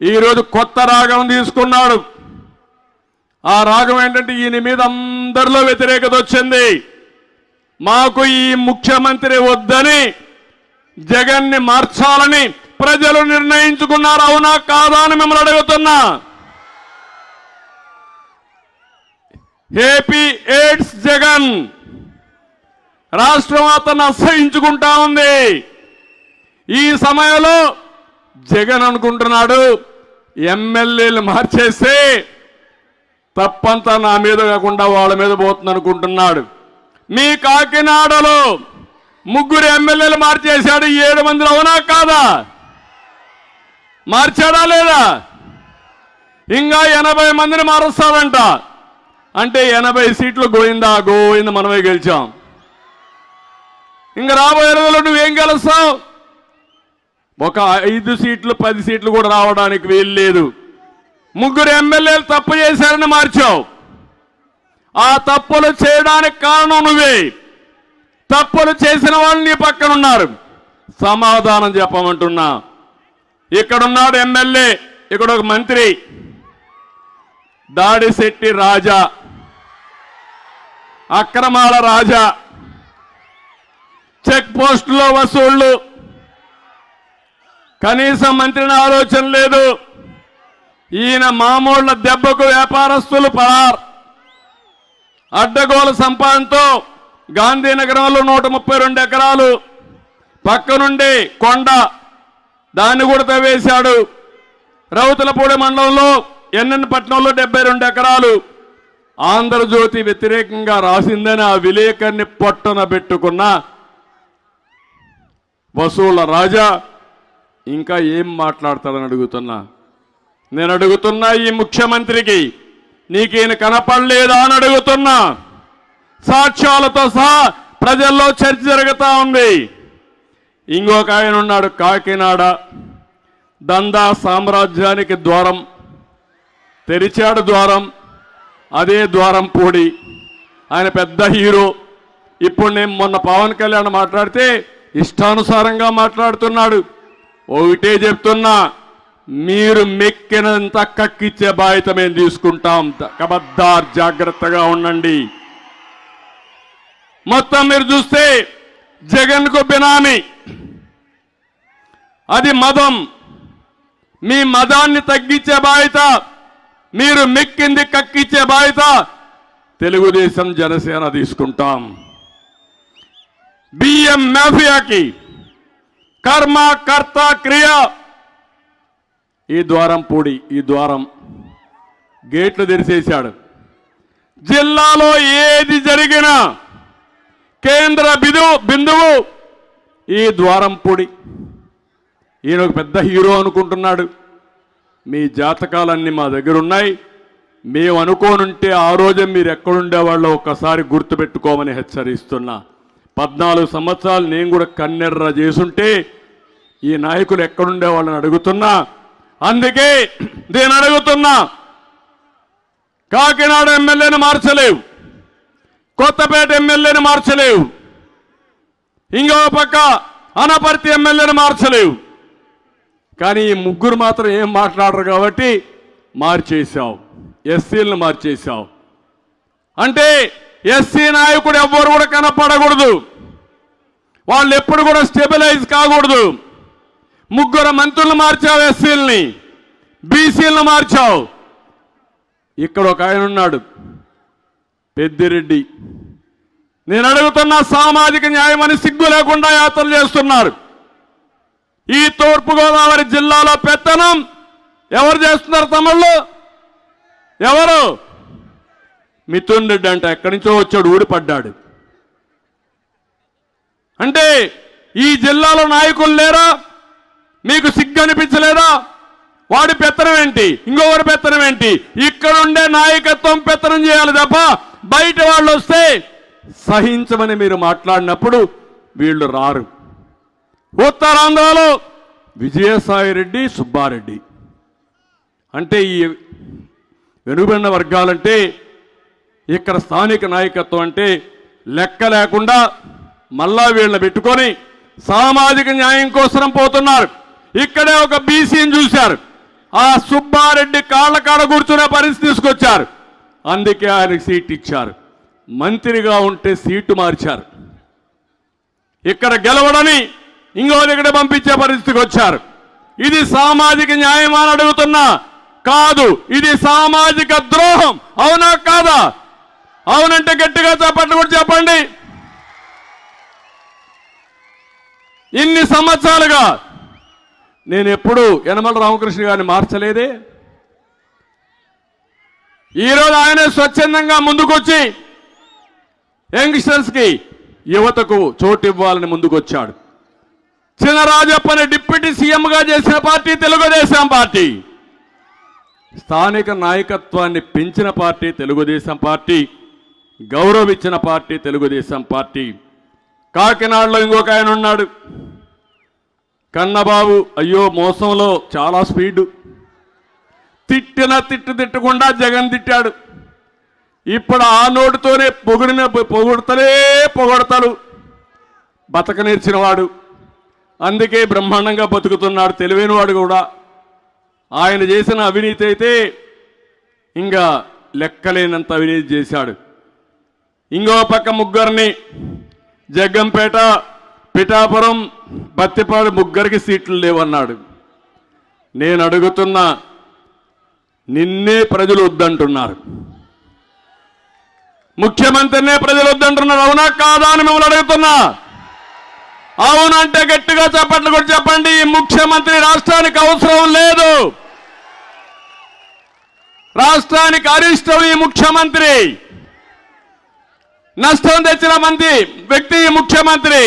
ఈరోజు కొత్త రాగం తీసుకున్నాడు. ఆ రాగం ఏంటంటే ఈయన మీద అందరిలో వ్యతిరేకత వచ్చింది. మాకు ఈ ముఖ్యమంత్రి వద్దని జగన్ని మార్చాలని ప్రజలు నిర్ణయించుకున్నారు. అవునా కాదా అని మిమ్మల్ని అడుగుతున్నా. ఏపీ ఎయిడ్స్ జగన్ రాష్ట్రం అతను అసహించుకుంటా ఉంది. ఈ సమయంలో జగన్ అనుకుంటున్నాడు ఎమ్మెల్యేలు మార్చేస్తే తప్పంతా నా మీద కాకుండా వాళ్ళ మీద పోతుంది అనుకుంటున్నాడు. మీ కాకినాడలో ముగ్గురు ఎమ్మెల్యేలు మార్చేశాడు ఏడు మందిలో అవునా కాదా? మార్చాడా లేదా? ఇంకా ఎనభై మందిని మారుస్తాడంట. అంటే ఎనభై సీట్లు గోయిందా? గోయింది మనమే గెలిచాం. ఇంకా రాబోయే రోజుల్లో నువ్వేం గెలుస్తావు? ఒక ఐదు సీట్లు పది సీట్లు కూడా రావడానికి వీలు లేదు ముగ్గురు ఎమ్మెల్యేలు తప్పు చేశారని మార్చావు. ఆ తప్పులు చేయడానికి కారణం నువ్వే. తప్పులు చేసిన వాళ్ళు నీ పక్కన ఉన్నారు. సమాధానం చెప్పమంటున్నా. ఇక్కడున్నాడు ఎమ్మెల్యే ఇక్కడ ఒక మంత్రి. దాడిశెట్టి రాజా. అక్రమాల రాజా. చెక్ పోస్టులో వసూళ్ళు కనీసం మంత్రిని ఆలోచన లేదు. ఈయన మామూళ్ళ దెబ్బకు వ్యాపారస్తులు పరార్ అడ్డగోల సంపాదనతో గాంధీనగరంలో నూట ముప్పై రెండు ఎకరాలు పక్కనుండి కొండ దాన్ని కూడా తవ్వేశాడు. రౌతులపూడి మండలంలో ఎన్ఎన్ పట్నంలో డెబ్బై రెండు ఎకరాలు ఆంధ్రజ్యోతి వ్యతిరేకంగా రాసిందని ఆ విలేకరిని పొట్టన పెట్టుకున్న వసూళ్ళ రాజా ఇంకా ఏం మాట్లాడతాడని అడుగుతున్నా? నేను అడుగుతున్నా ఈ ముఖ్యమంత్రికి నీకేన కనపడలేదా అని అడుగుతున్నా. సాక్ష్యాలతో సహా ప్రజల్లో చర్చ జరుగుతూ ఉంది. ఇంకొక ఆయన ఉన్నాడు కాకినాడ. దందా సామ్రాజ్యానికి ద్వారం తెరిచాడు ద్వారం అదే ద్వారం పూడి. ఆయన పెద్ద హీరో. ఇప్పుడు నేను మొన్న పవన్ కళ్యాణ్ మాట్లాడితే ఇష్టానుసారంగా మాట్లాడుతున్నాడు. ఒకటే చెప్తున్నా మీరు మెక్కినంత కక్కిచ్చే బాధ్యత మేము తీసుకుంటాం. కబద్దార్ జాగ్రత్తగా ఉండండి. మొత్తం మీరు చూస్తే జగన్కు బినామీ. అది మదం. మీ మదాన్ని తగ్గించే బాధ్యత మీరు మెక్కింది కక్కిచ్చే బాధ్యత తెలుగుదేశం జనసేన తీసుకుంటాం. బియ్యం మాఫియాకి కర్మ కర్త క్రియ. ఈ ద్వారం పూడి ఈ ద్వారం గేట్లు తెరిచేశాడు. జిల్లాలో ఏది జరిగినా కేంద్ర బిందు బిందువు ఈ ద్వారం పొడి. ఈయన ఒక పెద్ద హీరో అనుకుంటున్నాడు. మీ జాతకాలన్నీ మా దగ్గర ఉన్నాయి మేము అనుకోనుంటే ఆ రోజే మీరు ఎక్కడుండేవాళ్ళో ఒక్కసారి గుర్తుపెట్టుకోమని హెచ్చరిస్తున్నా. పద్నాలుగు సంవత్సరాలు నేను కూడా కన్నెర్ర చేసుంటే ఈ నాయకులు ఎక్కడుండే వాళ్ళని అడుగుతున్నా. అందుకే నేను అడుగుతున్నా కాకినాడ ఎమ్మెల్యేని మార్చలేవు కొత్తపేట ఎమ్మెల్యేని మార్చలేవు ఇంకో పక్క అనపర్తి ఎమ్మెల్యేని మార్చలేవు. కానీ ఈ ముగ్గురు మాత్రం ఏం మాట్లాడరు కాబట్టి మార్చేశావు ఎస్సీలను మార్చేశావు. అంటే ఎస్సీ నాయకుడు ఎవ్వరు కూడా కనపడకూడదు. వాళ్ళు ఎప్పుడు కూడా స్టెబిలైజ్ కాకూడదు. ముగ్గురు మంత్రులు మార్చావు ఎస్సీలని. బీసీలను మార్చావు. ఇక్కడ ఒక ఆయన ఉన్నాడు పెద్దిరెడ్డి. నేను అడుగుతున్న సామాజిక న్యాయం అని సిగ్గు లేకుండా యాత్రలు చేస్తున్నారు. ఈ తూర్పుగోదావరి జిల్లాలో పెత్తనం ఎవరు చేస్తున్నారు తమ్ముళ్ళు? ఎవరు? మిథున్ రెడ్డి అంటే ఎక్కడి నుంచో వచ్చాడు ఊడిపడ్డాడు. అంటే ఈ జిల్లాలో నాయకులు లేరా? మీకు సిగ్గు అనిపించలేదా? వాడి పెత్తనం ఏంటి? ఇంకొకరి పెత్తనం ఏంటి? ఇక్కడుండే నాయకత్వం పెత్తనం చేయాలి తప్ప బయట వాళ్ళు వస్తే సహించమని మీరు మాట్లాడినప్పుడు వీళ్ళు రారు. ఉత్తరాంధ్రలో విజయసాయి రెడ్డి సుబ్బారెడ్డి. అంటే ఈ వెనుబడిన వర్గాలంటే ఇక్కడ స్థానిక నాయకత్వం అంటే లెక్క లేకుండా మళ్ళా వీళ్ళని పెట్టుకొని సామాజిక న్యాయం కోసం పోతున్నారు. ఇక్కడే ఒక బీసీని చూశారు. ఆ సుబ్బారెడ్డి కాళ్ళ కాడ కూర్చునే పరిస్థితి తీసుకొచ్చారు. అందుకే ఆయనకు సీట్ ఇచ్చారు. మంత్రిగా ఉంటే సీటు మార్చారు. ఇక్కడ గెలవడని ఇంకో దగ్గర పంపించే పరిస్థితికి వచ్చారు. ఇది సామాజిక న్యాయం అని అడుగుతున్నా కాదు. ఇది సామాజిక ద్రోహం. అవునా కాదా? అవునంటే గట్టిగా చెప్పండి కూడా చెప్పండి ఇన్ని సంవత్సరాలుగా నేను ఎప్పుడు యనమల రామకృష్ణ గారిని మార్చలేదే. ఈరోజు ఆయన స్వచ్ఛందంగా ముందుకొచ్చి యంగ్స్టర్స్కి యువతకు చోటు ఇవ్వాలని ముందుకొచ్చాడు చినరాజప్పని డిప్యూటీ సీఎంగా చేసిన పార్టీ తెలుగుదేశం పార్టీ. స్థానిక నాయకత్వాన్ని పెంచిన పార్టీ తెలుగుదేశం పార్టీ. గౌరవించిన పార్టీ తెలుగుదేశం పార్టీ. కాకినాడలో ఇంకొక ఆయన ఉన్నాడు. కన్నబాబు అయ్యో మోసంలో చాలా స్పీడు. తిట్టిన తిట్టు తిట్టకుండా జగన్ తిట్టాడు. ఇప్పుడు ఆ నోటితోనే పొగిడిన పొగుడతలే పొగడతాడు. బతక నేర్చినవాడు అందుకే బ్రహ్మాండంగా బతుకుతున్నాడు. తెలివైనవాడు కూడా. ఆయన చేసిన అవినీతి అయితే ఇంకా లెక్కలేనంత అవినీతి చేశాడు. ఇంకో పక్క ముగ్గురిని జగ్గంపేట పిఠాపురం బత్తిపాడు ముగ్గురికి సీట్లు లేవన్నాడు. నేను అడుగుతున్నా నిన్నే ప్రజలు వద్దంటున్నారు. ముఖ్యమంత్రినే ప్రజలు వద్దంటున్నారు. అవునా కాదా అని మిమ్మల్ని అడుగుతున్నా. అవునంటే గట్టిగా చెప్పట్లు కూడా చెప్పండి. ముఖ్యమంత్రి రాష్ట్రానికి అవసరం లేదు. రాష్ట్రానికి అరిష్టం ఈ ముఖ్యమంత్రి. నష్టం తెచ్చిన మంది వ్యక్తి ముఖ్యమంత్రి.